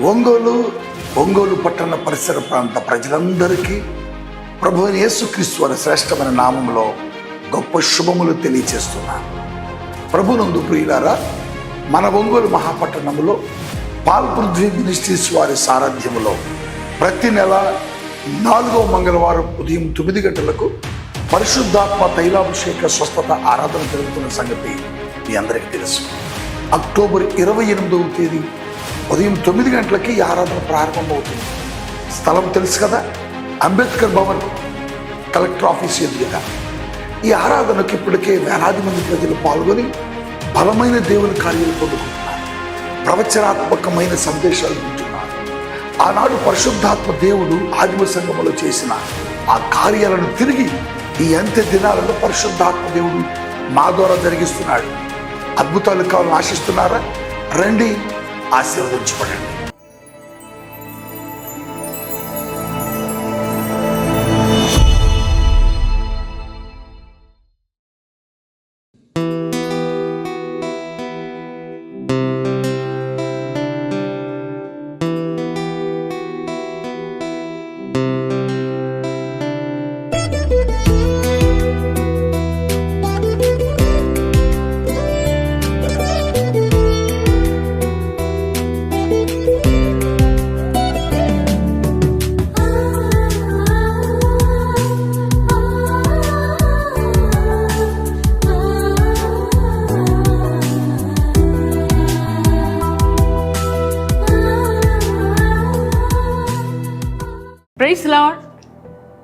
ఒంగోలు ఒంగోలు పట్టణ పరిసర ప్రాంత ప్రజలందరికీ ప్రభు యేసుక్రీస్తు అనే శ్రేష్టమైన నామంలో గొప్ప శుభములు తెలియచేస్తున్నాను. ప్రభునందు ప్రియులారా మన ఒంగోలు మహాపట్టణంలో పాల్పృథ్వీ మినిస్ట్రీస్ వారి సారథ్యములో ప్రతి నెల నాలుగో మంగళవారం ఉదయం తొమ్మిది గంటలకు పరిశుద్ధాత్మ తైలాభిషేక స్వస్థత ఆరాధన జరుగుతున్న సంగతి మీ అందరికీ తెలుసు. అక్టోబర్ ఇరవై ఎనిమిదవ తేదీ ఉదయం తొమ్మిది గంటలకి ఈ ఆరాధన ప్రారంభమవుతుంది. స్థలం తెలుసు కదా? అంబేద్కర్ భవన్ కలెక్టర్ ఆఫీస్ ఎదురుగా. ఈ ఆరాధనకు ఇప్పటికే వేలాది మంది ప్రజలు పాల్గొని బలమైన దేవుని కార్యాలు పొందుకుంటున్నారు. ప్రవచనాత్మకమైన సందేశాలు వింటున్నారు. ఆనాడు పరిశుద్ధాత్మ దేవుడు ఆదిమ సంఘములో చేసిన ఆ కార్యాలను తిరిగి ఈ అంత్య దినాలలో పరిశుద్ధాత్మ దేవుడు మా ద్వారా జరిగిస్తున్నాడు. అద్భుతాలు కావాలని ఆశిస్తున్నారా? రండి ఆశీర్వదించబడండి.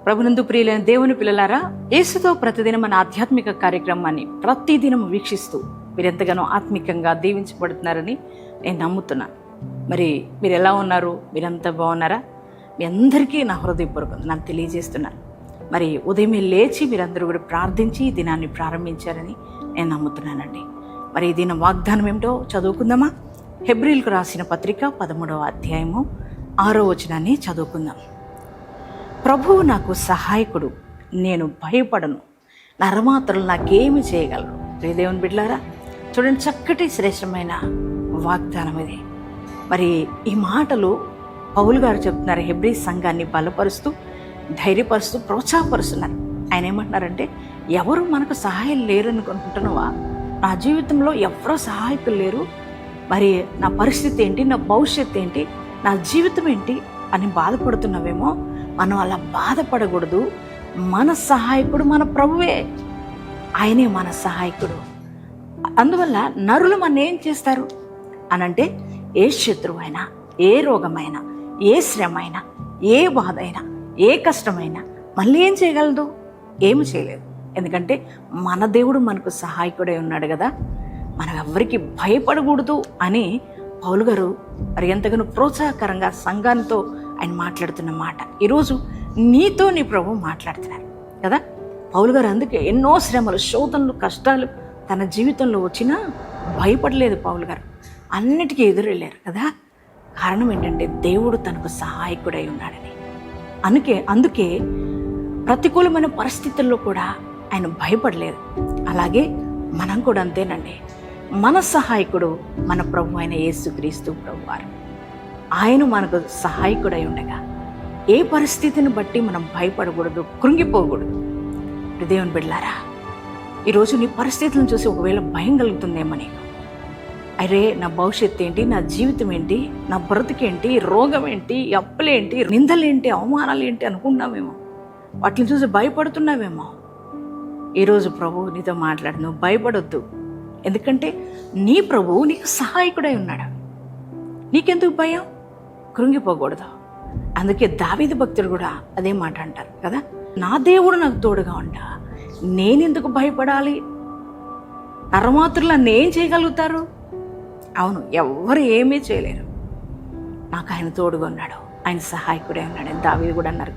ప్రభునందు ప్రియులైన దేవుని పిల్లలారా యేసుతో ప్రతిదినం మన ఆధ్యాత్మిక కార్యక్రమాన్ని ప్రతిదినం వీక్షిస్తూ మీరు ఎంతగానో ఆత్మికంగా దీవించబడుతున్నారని నేను నమ్ముతున్నాను మరి మీరు ఎలా ఉన్నారు? మీరంతా బాగున్నారా? మీ అందరికీ నా హృదయపూర్వకం నాకు తెలియజేస్తున్నాను మరి ఉదయమే లేచి మీరందరూ కూడా ప్రార్థించి ఈ దినాన్ని ప్రారంభించారని నేను నమ్ముతున్నానండి. మరి ఈ దినం వాగ్దానం ఏమిటో చదువుకుందామా? హెబ్రిల్కు రాసిన పత్రిక పదమూడవ అధ్యాయము ఆరో వచనాన్ని చదువుకుందాం. ప్రభువు నాకు సహాయకుడు నేను భయపడను. నరమాత్రలు నాకేమి చేయగలరు. ప్రియదేవుని బిడ్లారా చూడండి చక్కటి శ్రేష్టమైన వాగ్దానం ఇది. మరి ఈ మాటలు పౌలు గారు చెప్తున్నారు హెబ్రీ సంఘాన్ని బలపరుస్తూ ధైర్యపరుస్తూ ప్రోత్సాహపరుస్తున్నారు. ఆయన ఏమంటున్నారంటే ఎవరు మనకు సహాయం లేరు అనుకుంటున్నావా నా జీవితంలో ఎవరో సహాయకులు లేరు. మరి నా పరిస్థితి ఏంటి? నా భవిష్యత్తు ఏంటి? నా జీవితం ఏంటి? అని బాధపడుతున్నావేమో. మనం అలా బాధపడకూడదు. మన సహాయకుడు మన ప్రభువే. ఆయనే మన సహాయకుడు. అందువల్ల నరులు మన ఏం చేస్తారు? అనంటే ఏ శత్రువు అయినా ఏ రోగమైనా ఏ శ్రమ అయినా ఏ బాధ అయినా ఏ కష్టమైనా మళ్ళీ ఏం చేయగలదు? ఏమి చేయలేదు. ఎందుకంటే మన దేవుడు మనకు సహాయకుడై ఉన్నాడు కదా. మనం ఎవరికి భయపడకూడదు అని పౌలు గారు మరి ఎంతగానో ప్రోత్సాహకరంగా సంఘానితో ఆయన మాట్లాడుతున్న మాట. ఈరోజు నీతో నీ ప్రభు మాట్లాడుతున్నారు కదా? పౌలు గారు అందుకే ఎన్నో శ్రమలు శోధనలు కష్టాలు తన జీవితంలో వచ్చినా భయపడలేదు పౌలు గారు. అన్నిటికీ ఎదురెళ్ళారు కదా? కారణం ఏంటంటే దేవుడు తనకు సహాయకుడై ఉన్నాడని. అందుకే అందుకే ప్రతికూలమైన పరిస్థితుల్లో కూడా ఆయన భయపడలేదు. అలాగే మనం కూడా అంతేనండి. మన సహాయకుడు మన ప్రభు అయిన యేసుక్రీస్తు ప్రభు వారు. ఆయన మనకు సహాయకుడై ఉండగా ఏ పరిస్థితిని బట్టి మనం భయపడకూడదు కృంగిపోకూడదు. దేవుని బిడ్లారా ఈరోజు నీ పరిస్థితులను చూసి ఒకవేళ భయం కలుగుతుందేమో నీకు. అరే నా భవిష్యత్తు ఏంటి నా జీవితం ఏంటి నా బ్రతికేంటి రోగం ఏంటి అప్పులేంటి నిందలేంటి అవమానాలు ఏంటి అనుకున్నామేమో వాటిని చూసి భయపడుతున్నామేమో ఈరోజు ప్రభు నీతో మాట్లాడను భయపడొద్దు. ఎందుకంటే నీ ప్రభువు నీకు సహాయకుడై ఉన్నాడు. నీకెందుకు భయం? కృంగిపోకూడదు. అందుకే దావీదు భక్తుడు కూడా అదే మాట అంటారు కదా? నా దేవుడు నాకు తోడుగా ఉంటా నేనెందుకు భయపడాలి? నరమాతుల్లా నేను చేయగలుగుతారు? అవును ఎవ్వరు ఏమీ చేయలేరు. నాకు ఆయన తోడుగా ఉన్నాడు ఆయన సహాయకుడే ఉన్నాడు దావీది కూడా అన్నారు.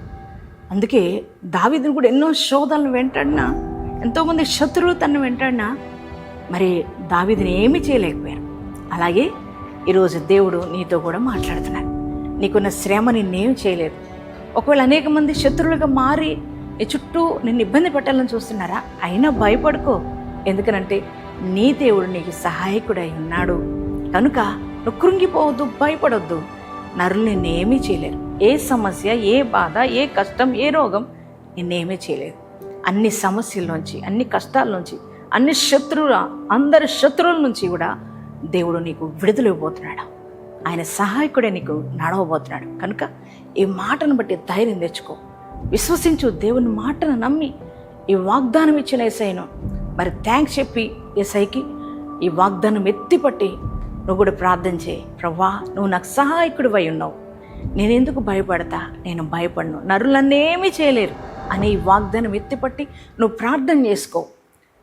అందుకే దావీదిని కూడా ఎన్నో శోధనలు వెంటాడినా ఎంతోమంది శత్రువులు తను వెంటాడినా మరి దావీదిని ఏమీ చేయలేకపోయారు. అలాగే ఈరోజు దేవుడు నీతో కూడా మాట్లాడుతున్నాడు. నీకున్న శ్రమ నిన్నేం చేయలేదు. ఒకవేళ అనేక మంది శత్రువులుగా మారి నీ చుట్టూ నిన్ను ఇబ్బంది పెట్టాలని చూస్తున్నారా? అయినా భయపడుకో. ఎందుకనంటే నీ దేవుడు నీకు సహాయకుడై ఉన్నాడు. కనుక నువ్వు కృంగిపోవద్దు భయపడొద్దు. నరులు నిన్నేమీ చేయలేరు. ఏ సమస్య ఏ బాధ ఏ కష్టం ఏ రోగం నిన్నేమీ చేయలేదు. అన్ని సమస్యల నుంచి అన్ని కష్టాల నుంచి అన్ని శత్రువుల అందరి శత్రువుల నుంచి కూడా దేవుడు నీకు విడుదల ఇవ్వబోతున్నాడు. ఆయన సహాయకుడే నీకు నడవబోతున్నాడు. కనుక ఈ మాటను బట్టి ధైర్యం తెచ్చుకో. విశ్వసించు దేవుని మాటను నమ్మి ఈ వాగ్దానం ఇచ్చిన ఏసైను. మరి థ్యాంక్స్ చెప్పి ఏసైకి ఈ వాగ్దానం ఎత్తిపట్టి నువ్వు కూడా ప్రార్థన చేయి. ప్రవ్వా నువ్వు నాకు సహాయకుడు అయి ఉన్నావు. నేను ఎందుకు భయపడతా? నేను భయపడను. నరులన్నేమీ చేయలేరు. అనే ఈ వాగ్దానం ఎత్తిపట్టి నువ్వు ప్రార్థన చేసుకో.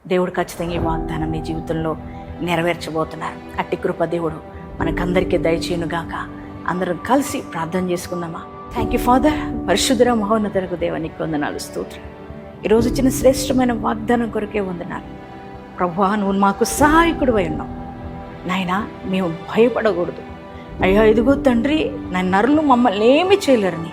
దేవుడు ఖచ్చితంగా ఈ వాగ్దానం నీ జీవితంలో నెరవేర్చబోతున్నారు. అట్టి కృప దేవుడు మనకందరికీ దయచేయునుగాక. అందరం కలిసి ప్రార్థన చేసుకుందామా? థ్యాంక్ యూ ఫాదర్ పరిశుద్ధుర మహోన్నతరకు దేవానికి వందనాలు స్తోత్రం. ఈరోజు ఇచ్చిన శ్రేష్టమైన వాగ్దానం కొరకే వందనాలు. ప్రభువా నువ్వు మాకు సహాయకుడు అయి ఉన్నావు. నాయనా మేము భయపడకూడదు. అయ్యా ఇదిగో తండ్రి నా నరులు మమ్మల్ని ఏమి చేయలేరని.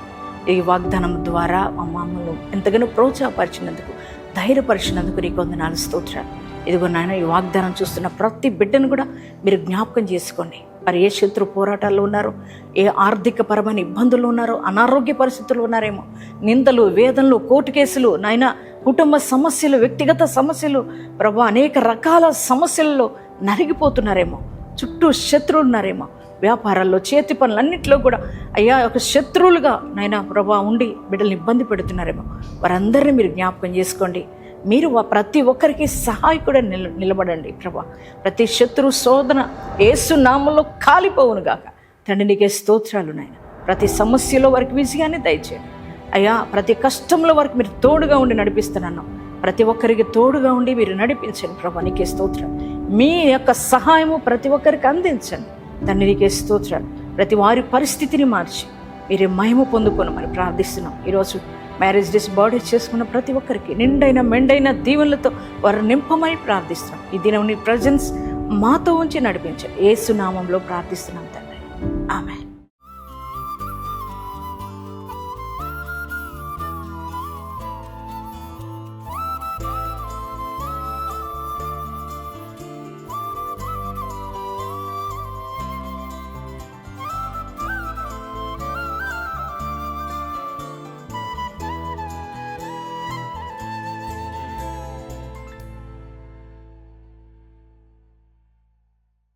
ఈ వాగ్దానం ద్వారా మా మమ్మల్ని ఎంతగానో ప్రోత్సాహపరిచినందుకు ధైర్యపరిచినందుకు నీకు వందనాలు స్తోత్రాలు. ఇదిగో నాయన ఈ వాగ్దానం చూస్తున్న ప్రతి బిడ్డను కూడా మీరు జ్ఞాపకం చేసుకోండి. మరి ఏ శత్రు పోరాటాల్లో ఉన్నారో ఏ ఆర్థిక పరమైన ఇబ్బందులు ఉన్నారో అనారోగ్య పరిస్థితులు ఉన్నారేమో నిందలు వేదనలు కోర్టు కేసులు నాయన కుటుంబ సమస్యలు వ్యక్తిగత సమస్యలు ప్రభు అనేక రకాల సమస్యల్లో నలిగిపోతున్నారేమో చుట్టూ శత్రువులు ఉన్నారేమో వ్యాపారాల్లో చేతి పనులన్నింటిలో కూడా అయ్యా ఒక శత్రువులుగా నాయన ప్రభా ఉండి బిడ్డల్ని ఇబ్బంది పెడుతున్నారేమో వారందరినీ మీరు జ్ఞాపకం చేసుకోండి. మీరు ప్రతి ఒక్కరికి సహాయకుడే నిల నిలబడండి ప్రభా. ప్రతి శత్రు శోధన ఏసు నామంలో కాలిపోవును గాక. తండ్రి నీకే స్తోత్రాలు నాయన. ప్రతి సమస్యలో వారికి విజయాన్ని దయచేయండి. అయ్యా ప్రతి కష్టంలో వరకు మీరు తోడుగా ఉండి నడిపిస్తున్నాను. ప్రతి ఒక్కరికి తోడుగా ఉండి మీరు నడిపించండి ప్రభా నీకే స్తోత్రం. మీ యొక్క సహాయము ప్రతి ఒక్కరికి అందించండి. తండ్రి నీకే స్తోత్రాలు. ప్రతి వారి పరిస్థితిని మార్చి మీరే మహిమ పొందుకోనమని ప్రార్థిస్తున్నాం. ఈరోజు మ్యారేజ్ డేస్ బాడీ చేసుకున్న ప్రతి ఒక్కరికి నిండైన మెండైన దీవెనలతో వారు నింపమని ప్రార్థిస్తున్నాం. ఈ దినం నీ ప్రజెన్స్ మాతో ఉంచి నడిపించు. ఏసునామంలో ప్రార్థిస్తున్నాం తండ్రి. ఆమె